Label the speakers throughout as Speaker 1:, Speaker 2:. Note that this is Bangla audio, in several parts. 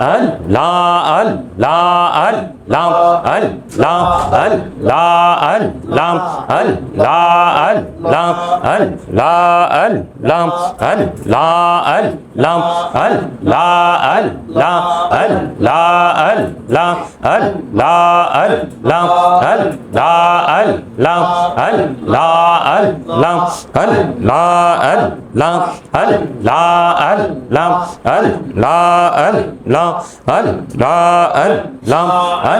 Speaker 1: أل لا أل لا أل. লাম আল লাম আল লা আল লাম আল লা আল লাম আল লা আল লাম আল লা আল লাম আল লা আল লা আল লা আল লাম আল লা আল লাম আল লা আল লাম আল লা আল লাম আল লা আল লাম আল লা আল লাম আল লা আল লাম আল লা আল লাম আল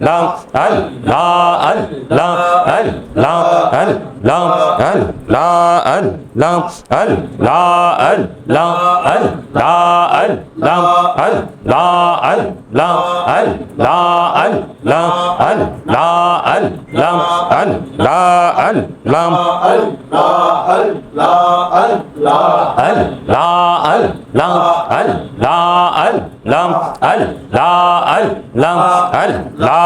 Speaker 1: لام ال لا ال la ال لا ال لا ال لا ال لا ال لا ال لا ال لا ال لا ال لا ال لا ال لا ال لا ال لا ال لا ال لا ال لا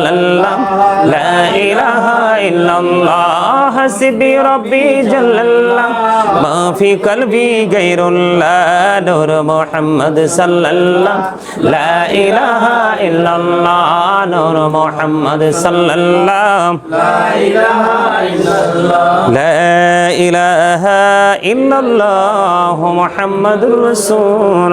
Speaker 1: الله لا إله إلا الله حسبي ربي جل الله ما في قلبي غير الله نور محمد صلى الله لا إله إلا الله نور محمد صلى الله لا إله إلا الله محمد رسول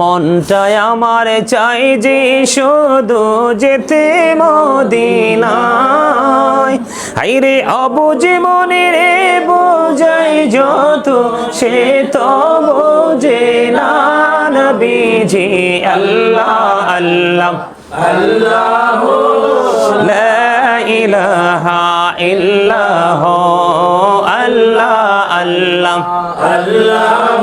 Speaker 1: মনটায় আমার চাই যে শুধু যেতে মদিনায়। হাইরে অবুঝে মনে রে বোঝাই যত সে তো বোঝে না নবীজি আল্লাহ আল্লাহ। আল্লাহ লা ইলাহা ইল্লাহ আল্লাহ আল্লাহ।
Speaker 2: আল্লাহ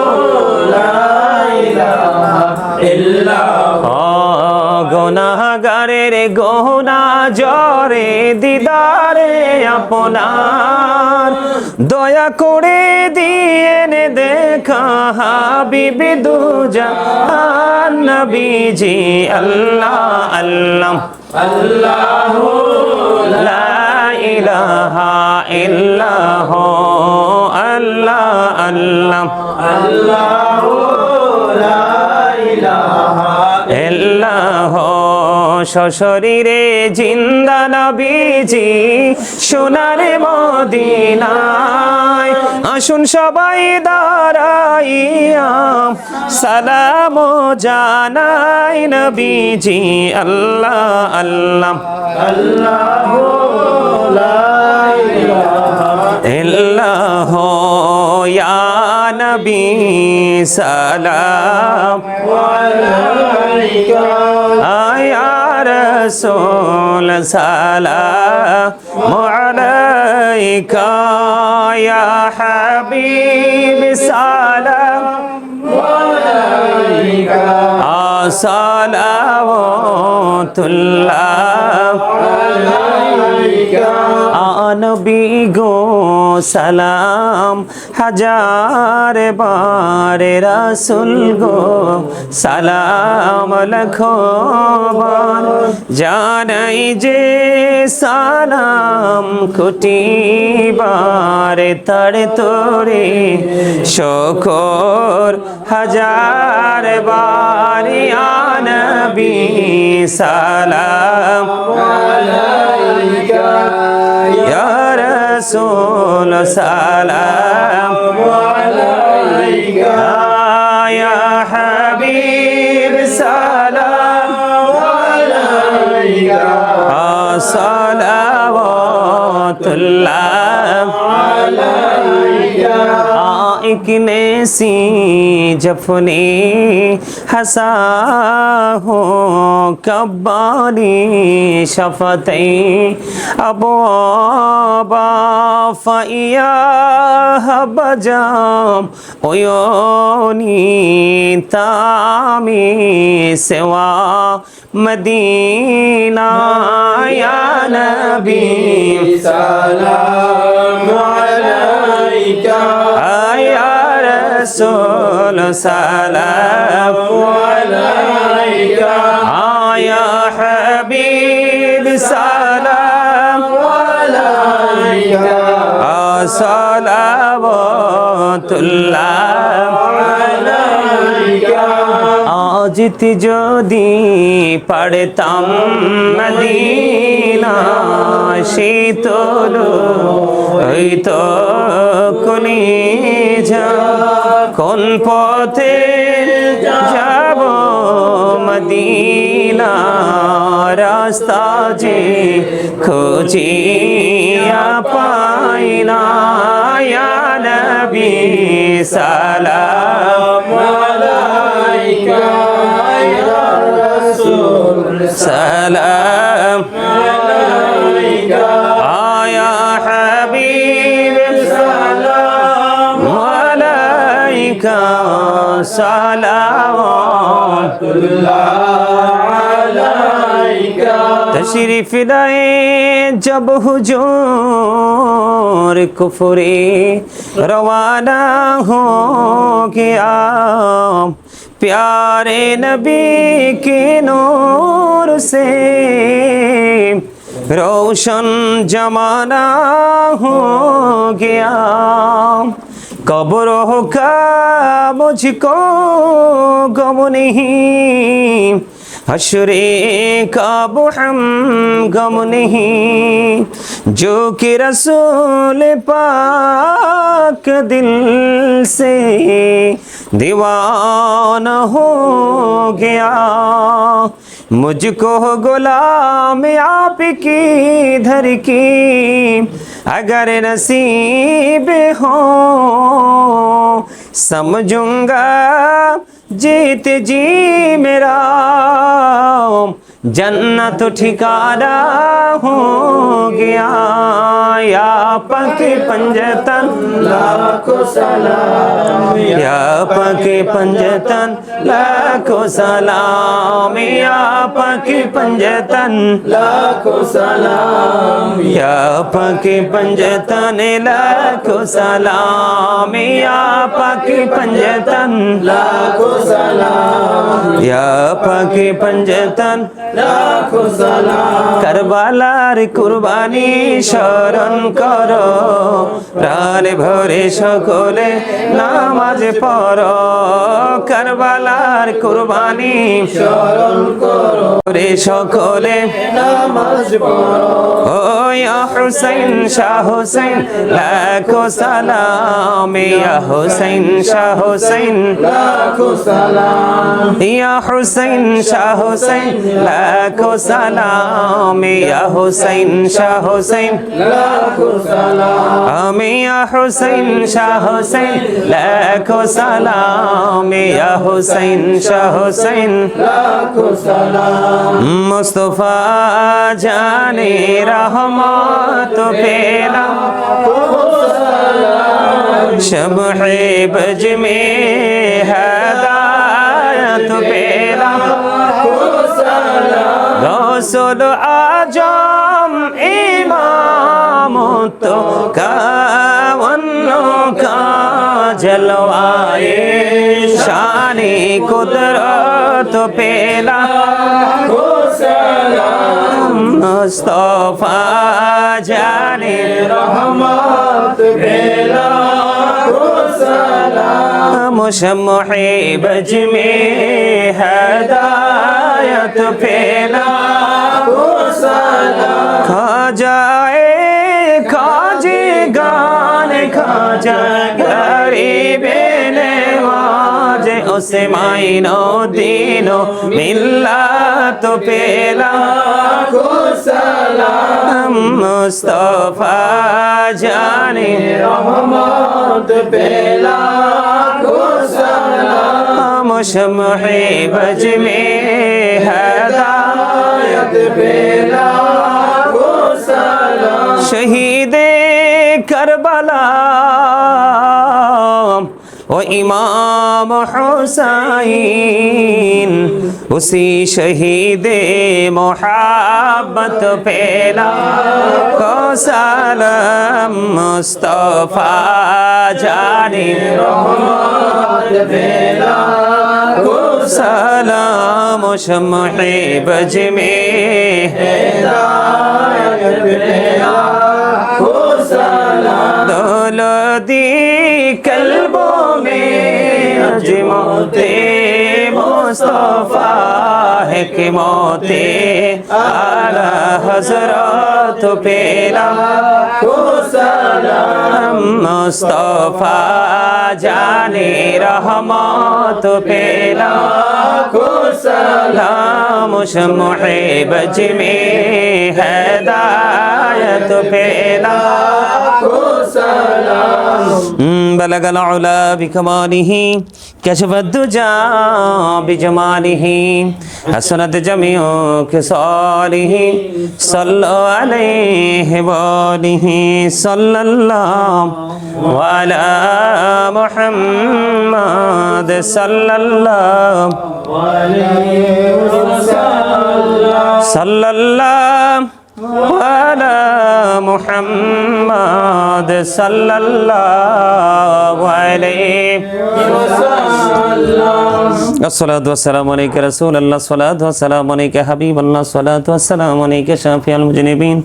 Speaker 1: গোনাগারের গোনা জরে দিদারে আপনার। দয়া করে দিয়েন দেখা হাবিবি দুজা নবীজি আল্লাহ আল্লাহ।
Speaker 2: আল্লাহ
Speaker 1: লা ইলাহা ইল্লাহ আল্লাহ আল্লাহ।
Speaker 2: আল্লাহ এল্লাহ
Speaker 1: সশরীরে জিন্দা নবীজি, সোনার মদিনায়। আসুন সবাই দাঁড়াইয়া সালাম জানাই নবীজি, আল্লাহ আল্লাহ। আল্লাহ, ইয়া নবী, সালাম। আয়া রসুল সালাম আলাইকা ইয়া হাবিব সালাম সালাওয়াতুল্লাহ নবী গো সালাম, হাজার বারে রাসুল গো সালাম লখো বার। জানাই যে সালাম কোটি বারে তার তোরে শকর, হাজার বারি নবী সালাম। الرسول سلام
Speaker 2: عليك
Speaker 1: يا حبيب سلام
Speaker 2: عليك
Speaker 1: صلوات الله
Speaker 2: عليك
Speaker 1: ایک نے سی جفنی ہسا ہو کباری شفتیں أبوابا فإياها بجام. عيوني تامي سوى مدينة يا نبي.
Speaker 2: سلام عليك.
Speaker 1: آه يا رسول سلام
Speaker 2: عليك.
Speaker 1: آه يا আজিত যদি পারতাম মদিনা শীতল হইতো কোনি কোন পথে যাব মদিনা? রাস্তা যে খুঁজিয়া পাই না নবী সালাম
Speaker 2: আলাইকা ইয়া রাসূল
Speaker 1: সালাম
Speaker 2: আলাইকা
Speaker 1: আয়া হাসির ফিরায়ে জব হুজুর কুফরে রওয়ানা হো গিয়া প্যারে নবী কে নূর সে রোশন জমানা হো গিয়া কবর হোকা মুঝকো গম নহীं حشر کا ہم غم نہیں، جو کہ رسول پاک دل سے دیوان ہو گیا۔ مجھ کو غلام آپ کی دھر کی، اگر نصیب ہو، سمجھوں گا जीत जी मेरा جنت ٹھکارا ہو گیا، یا پک پنجتن
Speaker 2: لاکھو سلام،
Speaker 1: یا پک پنجتن لاکھو سلام، یا پک پنجتن
Speaker 2: لاکھو سلام،
Speaker 1: یا پک پنجتن لاکھو سلام، یا پک پنجتن
Speaker 2: لاکھو سلام،
Speaker 1: یا پک پنجتن কারবালার কুরবানি স্মরণ করো। প্রাণ ভরে সকলে নামাজ পড়ো। কারবালার কুরবানি স্মরণ করো। সকলে
Speaker 2: নামাজ পড়ো।
Speaker 1: ইয়া শাহ হুসাইন, লাখো সালাম, ইয়া হুসাইন, শাহ হুসাইন,
Speaker 2: লাখো সালাম,
Speaker 1: ইয়া হুসাইন, শাহ হুসাইন, লাখো সালাম, ইয়া হুসাইন, শাহ হুসাইন,
Speaker 2: লাখো সালাম,
Speaker 1: ইয়া শাহ লাখো সালাম, ইয়া শাহ
Speaker 2: লাখো সালাম।
Speaker 1: জানে রহমান রহমত পেলাম শবহে বজ মে হদায়ত পেলাম রসুল আজম ইমাম তো কাওন্ন কা জলওয়ায়ে শানে কুদরত পেলাম মুস্তফা জানে
Speaker 2: রহমত বেলা সালাম।
Speaker 1: শমহে বজ মে হদায়ত ফেলা খাজায়ে খাজে গান খাজা حسین دینوں ملا تو پیلا
Speaker 2: کو
Speaker 1: سلام، مصطفیٰ جانے
Speaker 2: رحمت پیلا کو
Speaker 1: سلام شمح بج میں ہدایت
Speaker 2: پیلا سلام،
Speaker 1: شہید کربلا ইমাম হুসাইন উসি শহীদে মোহাবত পেলা কো সালাম মুস্তফা জানি রহমত
Speaker 2: পেলা
Speaker 1: কো সালাম শমহে বজমে
Speaker 2: হেদায়ত পেলা
Speaker 1: কলবো মতে মোস্তফা হেকমতে আলা হজরত পেলাম সালাম মোস্তফা জানে রহমত পেলাম সালাম মুশমহে বজমে হেদায়ত পেলাম بلغ العلا بكماله كشف الدجى بجماله حسنت جميع خصاله صلوا عليه وآله صلى الله وعلى محمد صلى الله صلى الله على মোহাম্মদ সাল্লাল্লাহু আলাইহি
Speaker 2: ওয়াসাল্লাম
Speaker 1: আসসালাতু ওয়াসসালামু আলাইকা রাসূলুল্লাহ সাল্লাতু ওয়াসসালামু আলাইকা হাবিবাল্লাহ সাল্লাতু ওয়াসসালামু আলাইকা শাফিউল মুজনিবিন,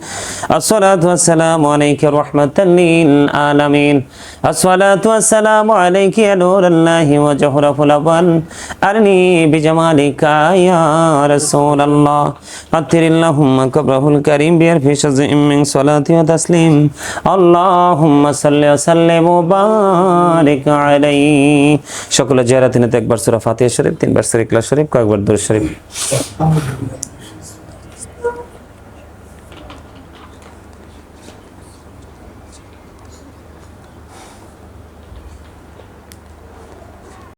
Speaker 1: আসসালাতু ওয়াসসালামু আলাইকা রাহমাতাল লিল আলামিন। আসসালাতু আসসালামু আলাইকি ইয়া নূরাল্লাহি ওয়া জহরাফুল আবান আরনি বিজামালিকা ইয়া রাসূলুল্লাহ। আতিরিল্লাহুম্মা কবরাহুল কারীম বিয়ার ফি শাজিম মিন সালাতি ওয়া একবার সূরা ফাতিহা শরীফ, তিনবার সূরা ইখলাস শরীফ, কয়েকবার দরুদ শরীফ।